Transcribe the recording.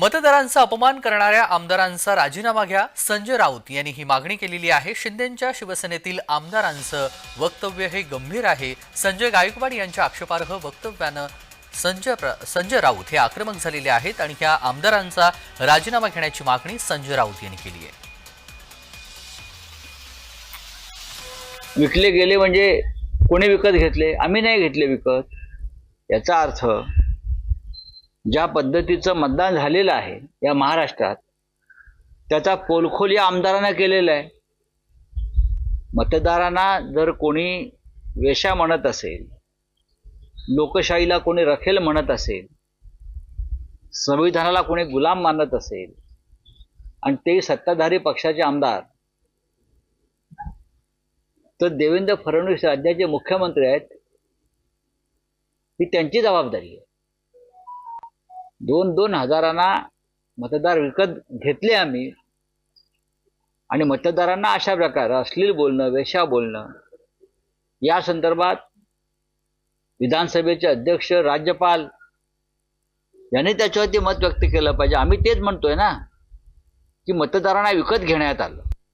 मतदारांचा अपमान करणाऱ्या आमदारांचा राजीनामा घ्या. संजय राऊत यांनी ही मागणी केलेली आहे. शिंदेच्या शिवसेनेतील आमदारांचं वक्तव्य हे गंभीर आहे. संजय गायकवाड यांच्या आक्षेपार्ह वक्तव्यानं संजय संजय राऊत हे आक्रमक झालेले आहेत आणि ह्या आमदारांचा राजीनामा घेण्याची मागणी संजय राऊत यांनी केली आहे. विकले गेले म्हणजे कोणी विकत घेतले? आम्ही नाही घेतले विकत. याचा अर्थ ज्या पद्धतीचं मतदान झालेलं आहे या महाराष्ट्रात त्याचा पोलखोल या आमदारांना केलेला आहे. मतदारांना जर कोणी वेशा म्हणत असेल लोकशाहीला कोणी रखेल म्हणत असेल संविधानाला कोणी गुलाम मानत असेल आणि ते सत्ताधारी पक्षाचे आमदार तर देवेंद्र फडणवीस राज्याचे मुख्यमंत्री आहेत ही त्यांची जबाबदारी आहे. दोन दोन हजारांना मतदार विकत घेतले आम्ही. आणि मतदारांना अशा प्रकारे अश्लील बोलणं वेशा बोलणं या संदर्भात विधानसभेचे अध्यक्ष राज्यपाल यांनी त्याच्यावरती मत व्यक्त केलं पाहिजे. आम्ही तेच म्हणतोय ना की मतदारांना विकत घेण्यात आलं.